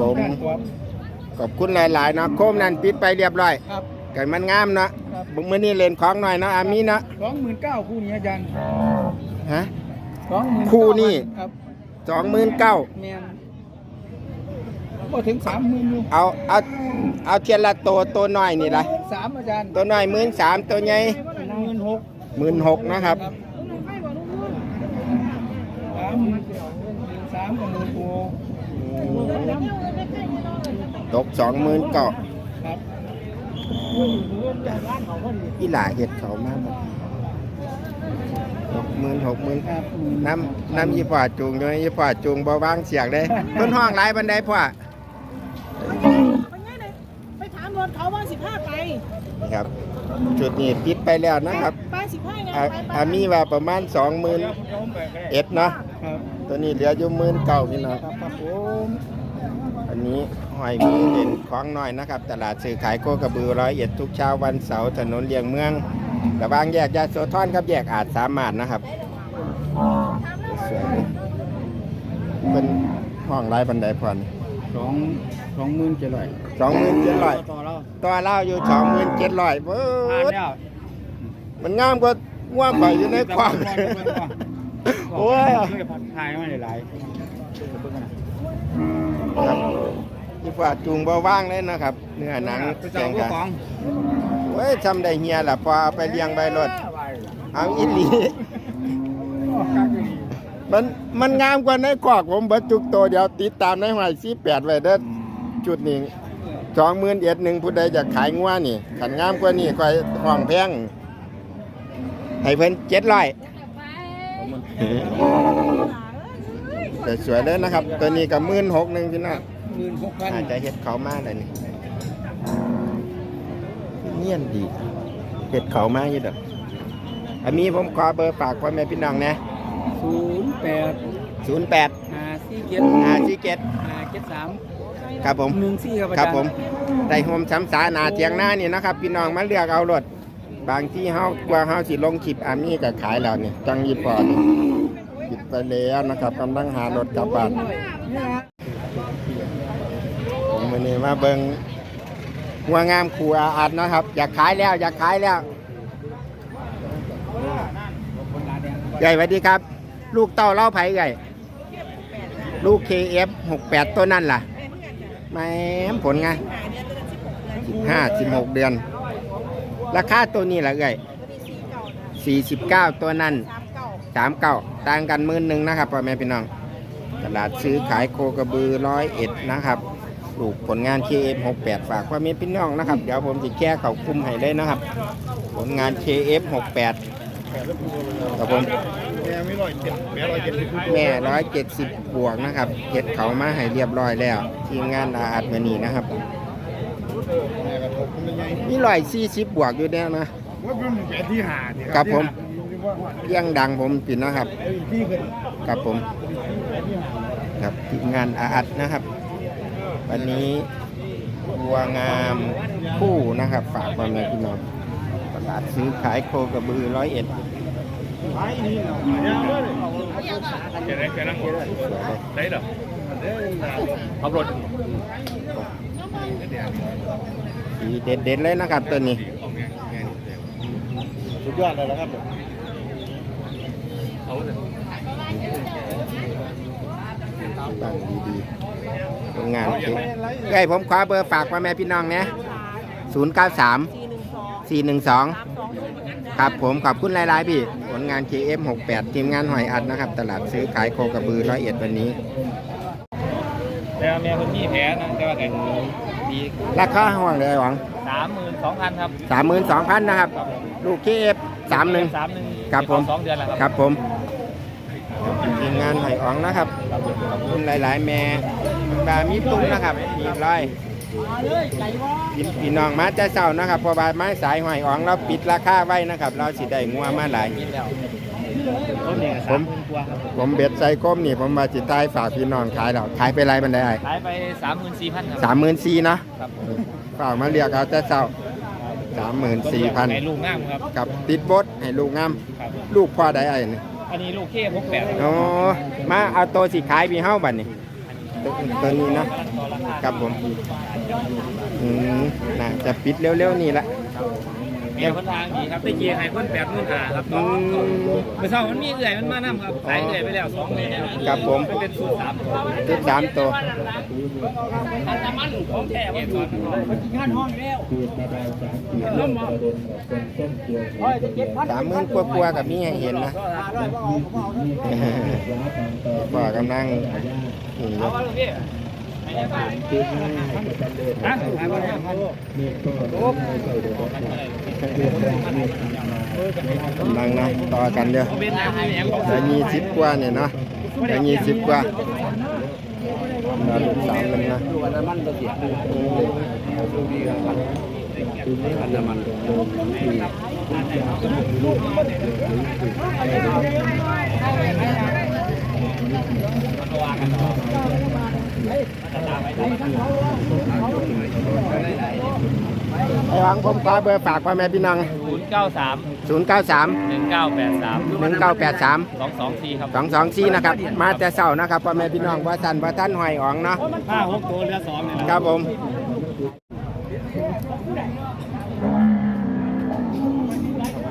ผมครับขอบคุณหลายๆเนาะโคมนั่นปิดไปเรียบร้อยครับ ไก่มันงามเนาะครับ บุมื้อนี้เล่นของหน่อยเนาะอามีเนาะสองหมื่นเก้าคู่นี้อาจารย์ฮะ สองหมื่นคู่นี่ ครับสองหมื่นเก้าแมนก็ถึงสามหมื่นอยู่เอาเอาเอาเทียนละตัวตัวน้อยนี่ละสามอาจารย์ตัวน้อยหมื่นสามตัวใหญ่หมื่นหกหมื่นหกนะครับสามสามกับหมื่นหก ตกสองหมื่นเก้าครับอีหลาเห็ดเขามากหกหมื่นหกหมื่นครับน้ำน้ำยี่ปอจูงอยู่ยี่ปอจูงบ่วางเสียงเลยเพิ่นห้องหลายบันไดพ่อไปง่ายเลยไปถามรถเขาว่าสิบห้าไปนี่ครับจุดนี้ปิดไปแล้วนะครับไปสิบห้าไงอะไปไปอามีว่าประมาณสองหมื่นเอ็ดเนาะครับตัวนี้เหลืออยู่หมื่นเก้าพี่น้อง ครับครับผมอันนี้หอยมีเด่นของน้อยนะครับ ตลาดซื้อขายโคกระบือร้อยเอ็ดทุกเช้าวันเสาร์ถนนเลียงเมืองระหว่างแยกยาโสธรครับแยกอาจสามารถนะครับสวยเลยเป็นห้องไรบันไดพรสองสองหมื่นเจ็ดร้อยสองหมื่นเจ็ดร้อยต่อแล้วตัวเล่าอยู่สองหมื่นเจ็ดร้อยเบิผ่านดแล้วมันงามกว่าง่วงข่อยอยู่ในควางโอ้ยไม่ได้ผัดทายมาหลาย ๆเดี๋ยวเบิ่งกันนะครับที่ว่าจูงบ่ว่างเลยนะครับ เนื้อหนังไปแกเจ้างผู้กันของเว้ยทำได้เฮียล่ะพอเอาไปเลี้ยงใบรถเอาอีหลีมันมันงามกว่าในกอกผมเบิดจุกโตวเดียวติดตามในหอยซีแปดไว้เด้อจุดนี้สองหมื่นเอ็ดหนึ่งผู้ใดจะขายงัวนี่ขันงามกว่านี่ก็ห้องแพงให้เพิ่นเจ็ดร้อยแต่ สวยเลยนะครับ ตัวนี้ก็หมื่นหกหนึ่งพี่น้องหมื่นหกพันอาจจะเฮ็ดเขามากเลยนี่เนียนดีเฮ็ดเขามากอยู่ดอกอันนี้ผมขอเบอร์ฝากพ่อแม่พี่น้องนะศูนย์แปดศูนย์แปดห้าสี่เจ็ดห้าสี่เจ็ดห้าเจ็ดสามครับผมหนึ่งสี่ครับอาครัจาบรย์ผมได้โฮมช้ำสาหนาเทียงหน้านี่นะครับ พี่น้องมาเลือกเอารถบางที่เฮากว่าเฮาสิลงคลิปอามี่ก็ขายแล้วนี่จังยี่ปอนี่ ปิดไปแล้วนะครับกำลังหารถกลับบ้านผมมื้อนี้มาเบิ่งหัวงามครูอาอัดนะครับ อยากขายแล้ว อยากขายแล้วใหญ่สวัสดีครับ ลูกเต้าเล่าไผใหญ่ลูก KF 68 ตัวนั่นล่ะแหมผลไง15 16เดือน ราคาตัวนี้ล่ะเอ้ย49ตัวนั่น สามเก่า39ต่างกันหมื่นหนึ่งนะครับพ่อแม่พี่น้อง ตลาดซื้อขายโคกระบือร้อยเอ็ดนะครับลูกผลงาน KF 68ฝากพ่อแม่พี่น้องนะครับ เดี๋ยวผมจะแก้เขาคุมให้เลยนะครับ ผลงาน KF 68ครับผมแม่ไม่ร้อยเจ็ดแม่ร้อยเจ็ดสิบแม่ร้อยเจ็ดสิบบวกนะครับเห็ดเขามาให้เรียบร้อยแล้วทีมงานอาอัดมือนี้นะครับแม่กระทบมันยังไงนี่ร้อยสี่สิบบวกอยู่เนี่ยนะว่าเป็นแม่ที่หาเนี่ยครับผมที่ว่าว่า เพียงดังผมปิดนะครับไอ้ที่เกิดครับผมครับทีมงานอาอัดนะครับ วันนี้วัวงามคู่นะครับ ฝากมาแม่พี่น้องตลาดซื้อขายโคกระบือร้อยเอ็ดเดี๋ยวนะเดี๋ยวนะได้เหรอขับรถสีเด็ดๆเลยนะครับตัวนี้สุดยอดเลยแล้วครับเอาเลย ตั้งดีๆผลงานเก่งไอ้ยผมขอเบอร์ฝากมาแม่พี่น้องนะศูนย์เก้าสามสี่หนึ่งสองครับผมขอบคุณหลายๆพี่ ผลงาน KF68 ทีมงานหอยอัดนะครับ ตลาดซื้อขายโคกระบือร้อยเอ็ดวันนี้ แต่แม่คนที่แพ้นะแต่ว่าแต่ดีราคาห้องเลยหวังสามหมื่นสองพันครับสามหมื่นสองพันนะครับ ลูก KF สามหนึ่ง สามหนึ่ง ครับผม สองเดือนแล้วคครัรับบผมทีมงานหอยอ๋องนะครับขอบคุณหลายๆ แม่บามีตุ้มนะครับมีร้อยพี่พี่น้องมาจะเศร้านะครับเพอบาไม้สายหอยอ๋องเราปิดราคาไว้นะครับ เราสิได้งัวมาหลาย กินแล้วต้นนี้ก็ผสามม หมื่นกว่าครับผมเบ็ดใส่ก้มนี่ผมมาจิตใต้ฝากพี่น้องขายแล้วขายไปไรบันไดไอ้ขายไปสามหมื่นสี่พันครับสามหมื่นสี่เนาะครับผมฝากมาเรียกเอาแต่เศร้า สามหมื่นสี่พันในลูกง่ามครับกับติดบดให้ลูกงามครับลูกพ่อใดไอ้นี่อันนี้ลูกเคพกแปดโอ้มาเอาตัวสิขายพี่เฮ้าบัดนี่ตตัวตัวนี้เนาะครับผมอืมน่าจะปิดเร็วๆนี่ละ เมียคนทางดีครับได้เกียร์ให้คนแปดหมื่นหาครับอืม เมื่อเช้ามันมีเอื่อยมันมานํครับขายเอื่อยไปแล้วสองเมตรครับผมมันเป็นสูตรสามตัวชุดสามตัวอันน้ำมันของแท้ว่าสูตรงานห้องแล้วล้มบ่โอ้ยจะเก็บพันสามหมื่นกว่าๆกับมีให้เห็นนะร้อยบ่เอาผมเอาเด้อก็กำลังนี่อยู่ เอา ด้ครับกำลังนะต่อกันเด้อเป็นน้ำแหนมของแต่ยี่สิบกว่าเนี่ยเนาะแต่ยี่สิบกว่าแล้วลูกสาวมันนะอันนั้นมันจะเสียดูดีครับอันนั้นมัน ไอ้หวังผมขอเบอร์ฝากพ่อแม่พี่น้องศูนย์เก้าสาม093 หนึ่งเก้าแปดสาม1983 สองสองสี่ครับ224นะครับ มาแต่เช้านะครับพ่อแม่พี่น้องว่าสันว่าท่านหอยอ๋องเนาะ ห้าหกตัวเรือสองเนี่ยครับผม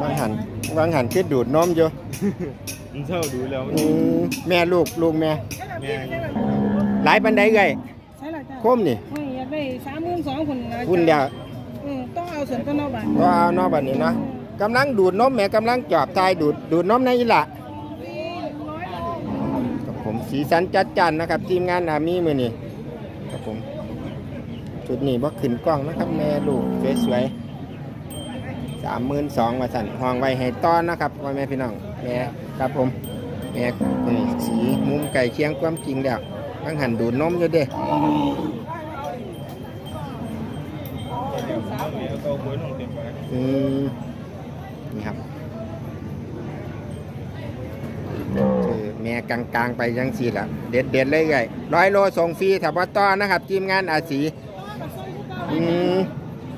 วางหันวางหันคิดดูดนมอยู่ มันเช่าดูแล้วอืมแม่ลูกลูกแม่ หลายปันไดเอ้ยใช่ล่ะจ้ะคมนี่ไม่อยากได้32,000คนนะคุณเดียวเออต้องเอาส่วนต้นเอาบาทก็เอาเนอกบัดนี้เนาะกำลังดูดนมแม่กำลังจอบทายดูดดูดนมในอีหละกับผมสีสันจัดจันนะครับ ทีมงานอามีมือนี่ครับผมชุดนี้บ่ขึ้นกล้องนะครับ แม่ลูกสวยๆสามหมื่นสองว่าสั่นห้องไว้ให้ต้อนนะครับพ่อแม่พี่น้องแม่ครับผมแม่นี่สีมุมไก่เคียงความจริงแล้ว ตั้งหันดูดนมอยู่เด้อืมนี่ครับคือแม่กลางๆไปยังสีละเด็ดเด็ดเลยไงร้อยโลส่งฟรีถ้าบ่ต้อนะครับทีมงานอาศีอืม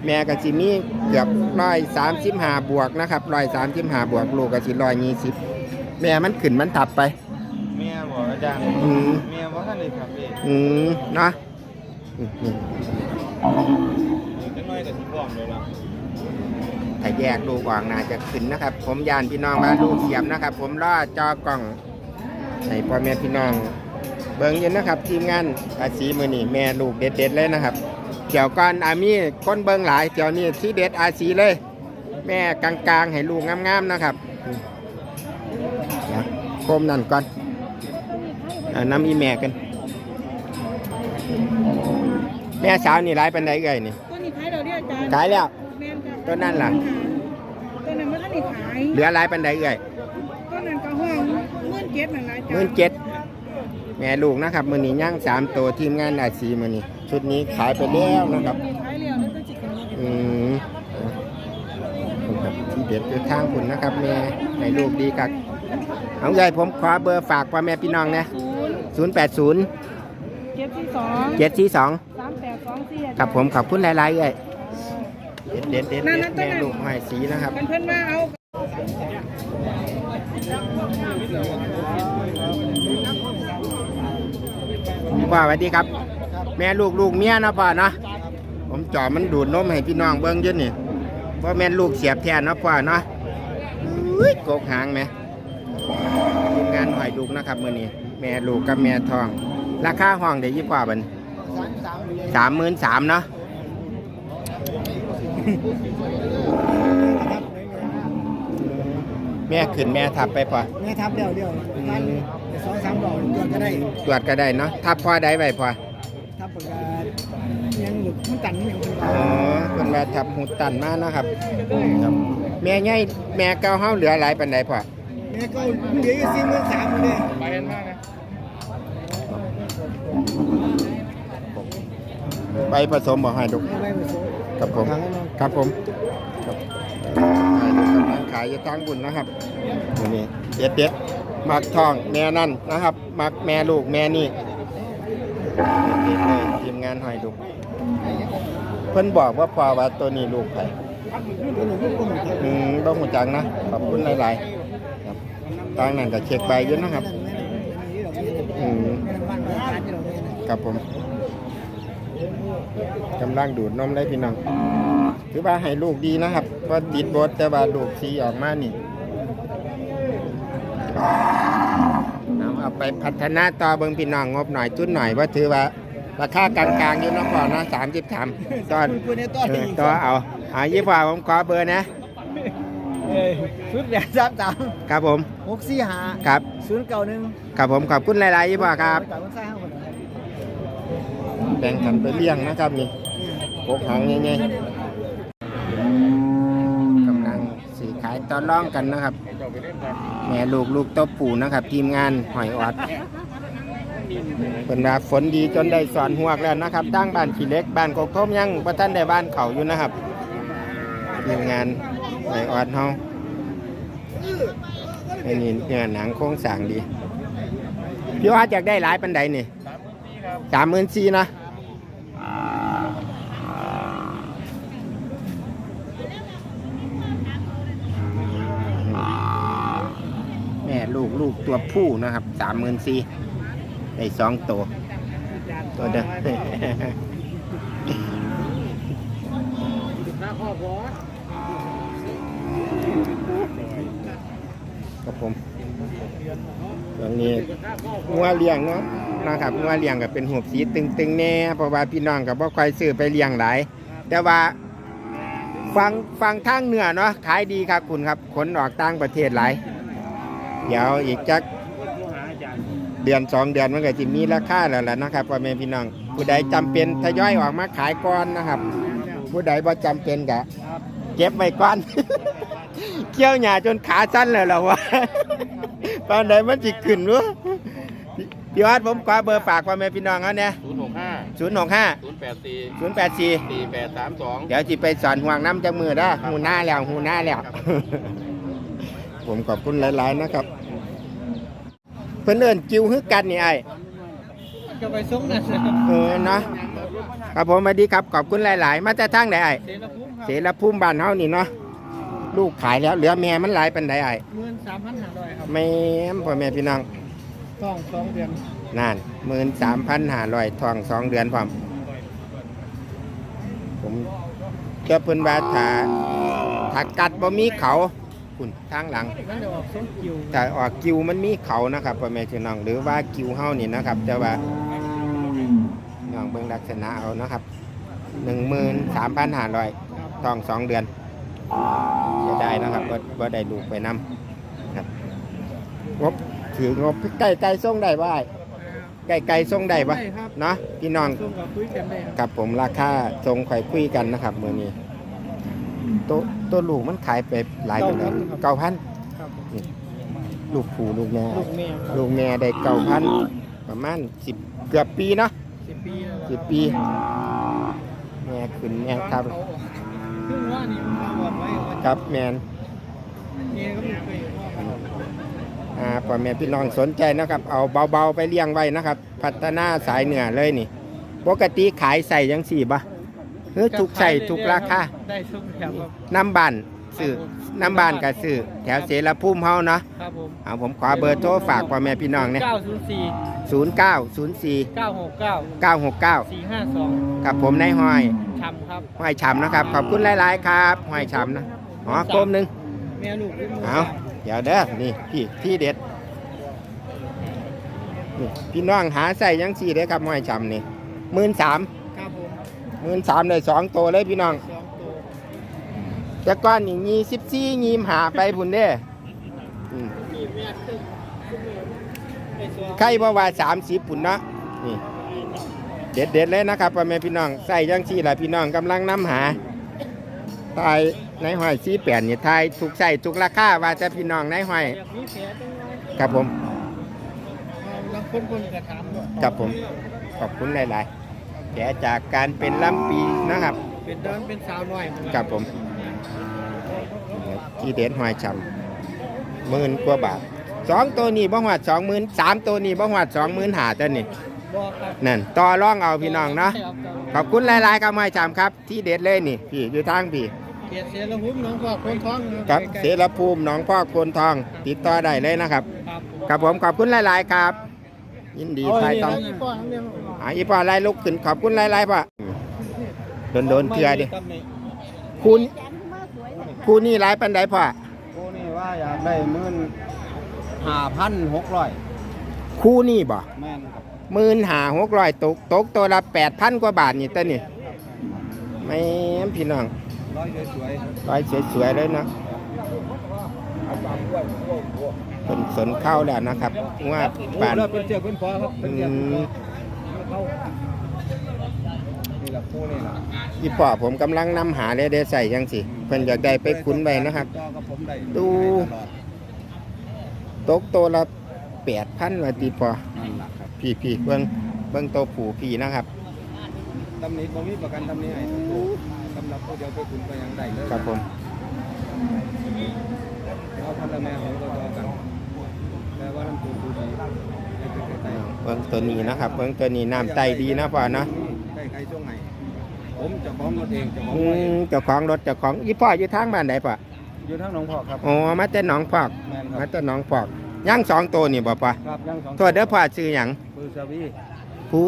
แม่กับสิมีเกือบร้อยสามสิบห้าบวกนะครับร้อยสามสิบห้าบวกลูกกับสิร้อยยี่สิบแม่มันขึ้นมันถับไป เมียบอกอาจารย์อืม เมียบอกท่านเลยครับพี่อืมเนาะอืมอืมจังน้อยกับสิบบอกเลยล่ะถ้าแยกลูกออกน่าจะขึ้นนะครับ ผมยานพี่น้องว่าลูกเสียมนะครับ ผมล่อจอกล่องให้พ่อแม่พี่น้อง เบิ่งอยินนะครับ ทีมงานอาชีมือนี่แม่ลูกเด็ดๆเลยนะครับเกี่ยวก่อนอามีคนเบิ่งหลายเกี่ยวนี้ที่เด็ดอาชีเลย แม่กลางๆให้ลูกงามๆนะครับอืมเดี๋ยวโคมนั่นก่อน เอาน้ำอีแม่กัน แม่สาวนี่ร้ายปันไดเอ่ยนี่ ต้นนี้ขายเราเรียกอาจารย์ขายแล้ว แม่นจ้ะต้นนั้นล่ะ ต้นนั้นมันทันได้ขายเหลือร้ายปันไดเอ่ยต้นนั้นก็ห้องเงินเก็บนั่นล่ะจ้ะหมื่นเจ็ดแม่ลูกนะครับมือนี้ย่างสามตัวทีมงานอาชีมือนี้ ชุดนี้ขายไปแล้วนะครับ ขายแล้วแล้วก็สิกันอืมครับที่เด็ดคือทางคุณนะครับแม่ให้ลูกดีกักเอาใหญ่ผมขอเบอร์ฝากพ่อแม่พี่น้องนะ ศู นย์0 8 0เจ็ดที่สอง7 4 2สามแปดสองสี่ครับผมขอบคุณหลายๆเอ้ยเด็ดเด็ดเด็ดเด็ดแม่ลูกหอยสีนะครับ กันเพิ่นมาเอาพ่อสวัสดีครับ แม่ลูกลูกเมียเนาะพ่อเนาะผมจ่อมันดูดนมให้พี่น้องเบิ้งอยืนนี่ว่าแม่นลูกเสียบแทนเนาะพ่อเนาะอุ้ยโกกหางไหมทีมงานหอยดุกนะครับมือนี้ แม่ลูกกับแม่ทอง ราคาห้องเดี๋ยวยี่พ่อบันสามหมื่นสามเนาะแม่ขึ้นแม่ทับไปพ่อเนี่ยทับเดียวเดียวมันสองสามดอกตัวก็ได้ตรวจก็ได้เนาะทับพ่อได้ไปพ่อทับปากกายังหลุดมันตันยังเป็นอ๋อเป็นว่าทับหูตันมากนาะครับครับ แม่ใหญ่แม่เก่าเฮาเหลือหลายปานใดพ่อเนี่ยก็เหลืออยู่สี่หมื่นสามเลยไปกันมากนะไปผสมบ่ให้ดุกไม่ผสมครับผม ครับผมขายอยู่ทางบุญนะครับนี่เด็ดเด็ดมักทองแม่นั่นนะครับ มักแม่ลูกแม่นี่ทีมงานหอยดุกเพิ่นบอกว่าพอว่าตัวนี้ลูกไผ่อืมต้องหูจังนะ ขอบคุณหลาย ๆ ทางนั้นก็เช็คใบอยู่นะครับอืมครับผมกำลังดูดนมเลยพี่น้อง ถือว่าให้ลูกดีนะครับว่าติดบดแต่ว่าลูกสีออกมานี่เอาเอาไปพัฒนาต่อเบิ่งพี่น้องงบหน่อยทุนหน่อยว่าถือว่าราคากลางๆอยู่เนาะพ่อเนาะสามสิบสามตอนคุณเนี่ยต้อนเออต่อเอาเอายี่พ่อผมขอเบอร์นะ เอ้ยชุดแหวนสามสามครับผมหกสี่ห้าครับศูนย์เก้าหนึ่งครับผมขอบคุณหลายๆยี่พ่อครับกับคนใส่ห้าคนนะครับแบ่งกันไปเลี้ยงนะครับนี่พกหางใหญ่ๆกำลังสื่อขายต่อร่องกันนะครับ แม่ลูกลูกโตปู่นะครับ ทีมงานหอยออดเป็นว่าฝนดีจนได้สอนหวกแล้วนะครับตั้งบ้านขี้เล็กบ้านกกทมยังประท่านได้บ้านเขาอยู่นะครับทีมงาน หอออดเฮาอันนี้เนื้อหนังโครงสางดี พี่ว่าอยากได้หลายปันใดนี่สามหมื่นสี่นะแม่ลูกลูกตัวผู้นะครับสามหมื่นสี่ได้สองตัว ตัวเด้อ ครับผมตรงนี้งัวเลี้ยงเนาะนะครับงัวเลี้ยงก็เป็นหัวสีตึงๆแน่เพราะว่าพี่น้องกับว่าค่อยซื้อไปเลี้ยงหลาย แต่ว่าฟังฟังทางเหนือเนาะขายดีครับคุณครับขนออกต่างประเทศหลาย เดี๋ยวอีกจักเดือนสองเดือนมันก็จะมีราคาแล้วแหละนะครับพ่อแม่พี่น้อง ผู้ใดจำเป็นทยอยออกมาขายก่อนนะครับ ผู้ใดบ่จำเป็นก็เก็บไว้ก่อน เกี่ยวหญ้าจนขาสั้นเลยเหรอวะตอนใดมันจิขึ้นวะพี่วัดผมขอเบอร์ฝากพ่อแม่พี่น้องเขาเนี่ยศูนย์หกห้าศูนย์หกห้าศูนย์แปดสี่ศูนย์แปดสี่สี่แปดสามสองเดี๋ยวจิไปสอนห่วงน้ำจากมือได้อหูหน้าแล้วหูหน้าแล้ว ผมขอบคุณหลาย ๆ นะครับ เพื่อนเอินกิวฮึกกันนี่ไอ้จะไปส่งนั่นเออเนาะครับผมสวัสดีครับขอบคุณหลาย ๆ มาจากทางไหนไอ้เสรภูมิครับเสรภูมิบ้านเฮานี่เนาะ ลูกขายแล้ว เหลือแม่มันหลายปันใดไอ้หมื่นสามพันห้าร้อยครับแม่มพ่อแม่พี่น้องต้องสองเดือนนั่นหมื่นสามพันห้าร้อยทองสองเดือนพร้อมผมเจ้าเพิ่นว่าถ้าถ้ากัดบ่มีเขาคุณทางหลังนั่นเดี๋ยวออกส่งคิวถ้าออกกิวมันมีเขานะครับพ่อแม่พี่น้องหรือว่ากิวเฮานี่นะครับ แต่ว่าน้องเบิ่งลักษณะเอานะครับหนึ่งหมื่นสามพันห้าร้อยทองสองเดือน จะได้นะครับบ่บ่ได้ลูกไปนำครับงบถืองบใกล้ไกลส่งได้บ่ไกลไกลส่งได้บ่ได้ครับเนาะพี่น้องส่งกับคุยกันได้ครับกับผมราคาทรงข่อยคุยกันนะครับมือนี้ตัวตัวลูกมันขายไปหลายเป็นแล้วเก้าพันครับผมลูกผูลูกแม่ลูกแม่ครับลูกแม่ได้เก้าพันประมาณสิบเกือบปีเนาะสิบปีแล้วสิบปีแม่ขึ้นแม่ครับ เขาเพิ่งว่านี่มาบอกไว้ว่าครับแมนเมียก็ไม่เคยว่าอ่าพ่อแม่พี่น้องสนใจนะครับ เอาเบาๆไปเลี้ยงไว้นะครับ พัฒนาสายเหนือเลยนี่ ปกติขายใส่ยังสี่บ่เฮ้ยถูกใส่ถูกราคาได้ทุกแบบครับน้ำบาน ซื้อน้ำบานกับซื้อแถวเสรภูมิเฮาเนาะครับผมเอาผมขอเบอร์โทรฝากพ่อแม่พี่น้องเนี่ยเก้าศูนย์สี่ศูนย์เก้าศูนย์สี่เก้าหกเก้าเก้าหกเก้าสี่ห้าสองกับผมนายห้อยชำครับห้อยฉ่ำนะครับ ขอบคุณหลาย ๆ ครับห้อยฉ่ำนะอ๋อกลมหนึ่งแม่ลูกด้วยมืเอาเดี๋ยวเด้อนี่พี่ที่เด็ดนี่พี่น้องหาใส่ยังสี่เด้อครับห้อยฉ่ำนี่หมื่นสามครับผมหมื่นสามเลยสองตัวเลยพี่น้องสองตัว แต่ก้อนนี่ยี่สิบสี่ยีมหาไปพุ่นเด้ออืมมีแม่ตึกไอ้สองใครบ่ว่าสามสิบพุ่นเนาะนี่เด็ดเด็ดๆเลยนะครับพ่อแม่พี่น้องใส่ยังสี่หละพี่น้องกำลังนำหาทายในห้อยสีแปดนี่ทายถูกใส่ถูกราคาว่าจะพี่น้องในห้อยอยากมีแผลจังเลยครับผมเอาบางคนคนกระทำด้วยครับผมขอบคุณหลาย ๆ แผลจากการเป็นลำปีนะครับ เป็นดอนเป็นสาวน้อยเหมือนกันครับผม ที่เด็ดห้อยชำหมื่นกว่าบาทสองตัวนี้บ่หวัดสองหมื่นสามตัวนี้บ่หวัดสองหมื่นหาตัวนี่บอกครับนั่นต่อร่องเอาพี่น้องเนาะครับขอบคุณหลายๆครับห้อยชำครับ ที่เด็ดเลยนี่พี่อยู่ทางพี่เกียรติเสียละหุ้มน้องพ่อคนท้องครับใกล้ๆเสรภูมิหนองพ่อโคนทอง ติดต่อได้เลยนะครับครับผมครับผมขอบคุณหลาย ๆ ครับ ยินดีเอาไปอันนี้ต้องนะนี่พ่อทั้งเรื่องเอาอะอีพ่อไล่ลุกขึ้นขอบคุณไล่ไล่พ่อโดนโดนๆเทือดิคูณ คูนี่ไล่ปันไดพ่อกูนี่ว่าอยากได้หมื่นห้าพันหกร้อยคูนี่บ่แม่นครับหมื่นหาหกร้อยตกตกตัวละแปดพันกว่าบาทนี่ตัวนี่ไม่นพี่น้องร้อยสวยร้อยสวยๆเลยเนาะเป็นสนเข้าแล้วนะครับว่าๆบาน เริ่มเป็นเชือกเป็นฟอครับอืเป็นเชือกมเข้านี่แหละ คู่นี่แหละอีป่อผมกำลังนำหาเลยได้ใส่ยังสิเพิ่นอยากได้ไปคุ้นไปนะครับต่อกับผมได้ดูตกตัวละแปดพันว่าตีพอนั่นแหละครับพี่พี่เบิ่งเบิ่งตัวผูพี่นะครับ ตำหนิบ่มีประกันตำหนิให้ทั้งคู่สำหรับผู้เดียวไปคุณไปยังได้เลยครับผมเอาพันละแม่ของตัวต่อกันแต่ว่าน้ำตัวดูดีให้เป็นไก่เบิ่งตัวนี้นะครับเบิ่งตัวนี้น้ำไตดีนะพ่อเนาะ ไก่ไก่ช่วงไหน ผมจะพร้อมรถเองจะพร้อมอืไว้เอมงเจ้าของรถเจ้าของอีพ่ออยู่ทางบ้านใดป่ะอยู่ทางหนองพอกครับอ๋อมาแต่หนองพอกแม่นคมารับแต่หนองพอกย่างสองตัวนี่บ่ป่ะครับยังสองโทษเด้อพ่อชื่อหยังปืนสวีผู้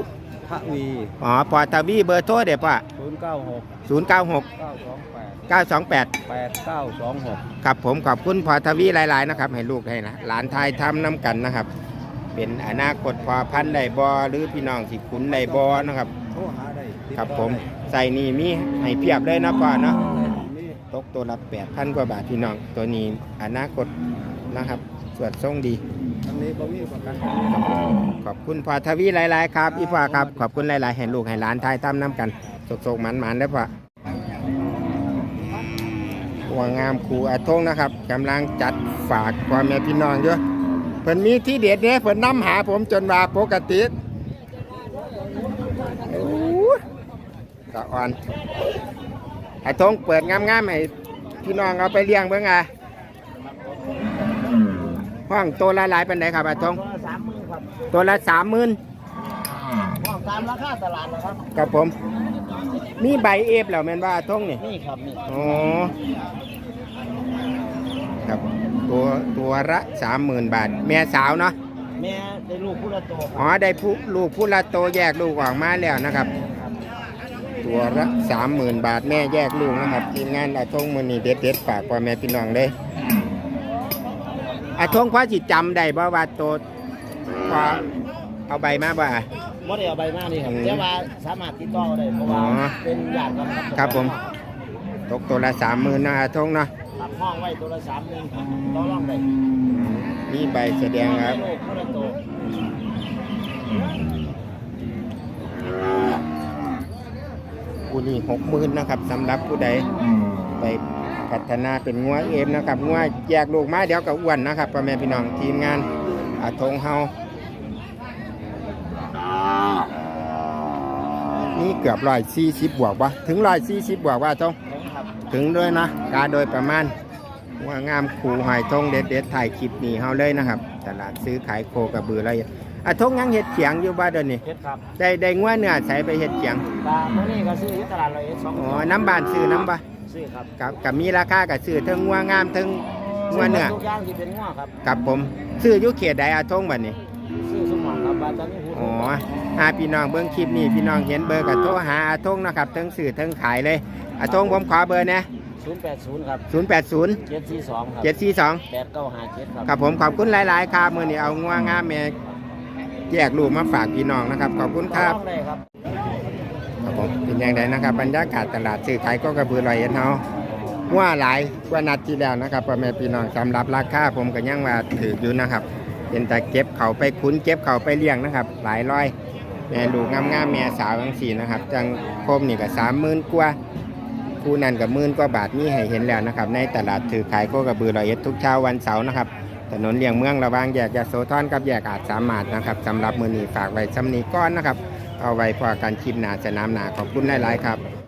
พระวีอ๋อปอทวีเบอร์โทรเด้อป่ะศูนย์เก้าหก096 เก้าสองแปด928 แปดเก้าสองหก ครับผมขอบคุณพอทวีหลาย ๆ นะครับ ให้ลูกให้นะหลานทายทำน้ำกันนะครับ เป็นอนาคตพอพันธุ์ได้บอหรือพี่น้องสิขุนได้บอนะครับ โทรหาได้ติดครับต่อผม ได้ ใส่นี่มีให้เพียบเลยนะพ่อเนาะตกตัวละแปดพันกว่าบาทพี่น้อง ตัวนี้อนาคตนะครับสวดทรงดีอันนี้บ่มีประกันขอบคุณพ่อทวีหลาย ๆ ครับอีพ่อครับ ขอบคุณหลาย ๆ ให้ลูกให้หลานทายทำน้ำกันโศกๆมันๆได้พ่อหัวงามครูอาทงนะครับกำลังจัดฝากพ่อแม่พี่น้องเยอะเพิ่นมีที่เด็ดเนี่ยเพิ่นนํหาผมจนว่าปกติโอ้ย ตะอ่อนอาทงเปิดงามๆให้พี่น้องเอาไปเลี้ยงเบิ่งอะห้องตัวละหลายเป็นไดครับอาทงสามหมื่นครับตัวละสามหมื่นห้องตามราคาตลาดนะครับครับผม มีใบเอฟแล้วแม่นว่าอาทงนี่นี่ครับนี่อ๋อครับตัวตัวละสามหมื่นบาท แม่สาวเนาะแม่ได้ลูกผู้ละโตคอ๋รับอได้ผู้ลูกผู้ละโตแยกลูกออกมาแล้วนะครับ ตัวละสามหมื่นบาทแม่แยกลูกนะครับทีมงานอาทงมือนี่เด็ดเด็ดๆฝากพ่อแม่พี่น้องเลยอาทงพ่อจิจำได้บ่ว่าโตวพอเอาใบมาบ่าบ่ได้เอาใบมานี่ครับอืมแต่ว่าสามารถติดต่อได้เพราะว่าอ๋อ เป็นญาติกันครับครับผมตกตัวละสามหมื่นนะอาทงเนาะตัดห้องไว้ตัวละสามหมื่นครับต่อรองได้มีใบแสดงครับลูกผู้ละโต ผู้นี้หกหมื่นนะครับสำหรับผู้ใดไปพัฒนาเป็นงัวเอมนะครับงัวแยกลูกมาเดี๋ยวก็อ้วนนะครับพ่อแม่พี่น้องทีมงานอาทงเฮานี่เกือบร้อยสี่สิบบวกวะถึงร้อยสี่สิบบวกว่าทงครับถึงด้วยนะกาโดยประมาณว่างามขู่หอยทงเด็ดเด็ดๆถ่ายคลิปนี้เฮาเลยนะครับ ตลาดซื้อขายโคกระบืออะไร อะทงยังเห็ดเขียงอยู่บ้านเดี๋ยวนี้เพชรครับได้ได้งัวเนื้อใส่ไปเห็ดเขียงตาเมื่อนี้ก็ซื้อที่ตลาดร้อยเอ็ดสองอ๋อน้ำบานซื้อน้ำบะซื้อครับกับกับมีราคากับซื้อเทั้งงัวงามเทั้งงัวเนื้อทุกอย่างที่เป็นงัวครับกับผมซื้ออยุเขตใดอาทงบัดนี้ซื้อสมองครับบาตอนนี้พูดอ๋อหาพี่น้องเบิ้งคลิปนี้พี่น้องเห็นเบอร์กับโทรหาอาทงนะครับทั้งซื้อทั้งขายเลยอาทงผมขอเบอร์นะศูนย์แปดศูนย์ครับ 0 8 0เจ็ดสี่สองครับ 7 4 2แปดเก้าห้าเจ็ดครับ ครับผมขอบคุณหลาย ๆ ครับ มือนี้เอางัวงามแม่ แยกลูกมาฝากพี่น้องนะครับ ขอบคุณครับต้องได้ครับครับผมเป็นอย่างไรนะครับ บรรยากาศตลาดซื้อขายก็กระบือลอยเอ็นเฮาว่าหลายกว่านัดที่แล้วนะครับพ่อแม่พี่น้องสำหรับราคาผมก็ยังว่าถืออยู่นะครับ เป็นแต่เก็บเขาไปคุ้นเก็บเขาไปเลี้ยงนะครับ หลายร้อยแม่ลูกงามๆแม่สาวทั้งสี่นะครับ จังโคมนี่ก็สามหมื่นกว่าคู่นั้นกับหมื่นกว่าบาทนี่ให้เห็นแล้วนะครับ ในตลาดถือขายโคกระบือลอยเอ็ดทุกเช้าวันเสาร์นะครับ ถนนเลี่ยงเมืองระหว่างแยกยโสธรกับแยกอาจสามารถนะครับสำหรับมือนีฝากไว้สำนีก้อนนะครับ เอาไว้พอการคลิปหนาสนามหนาขอบคุณหลายๆครับ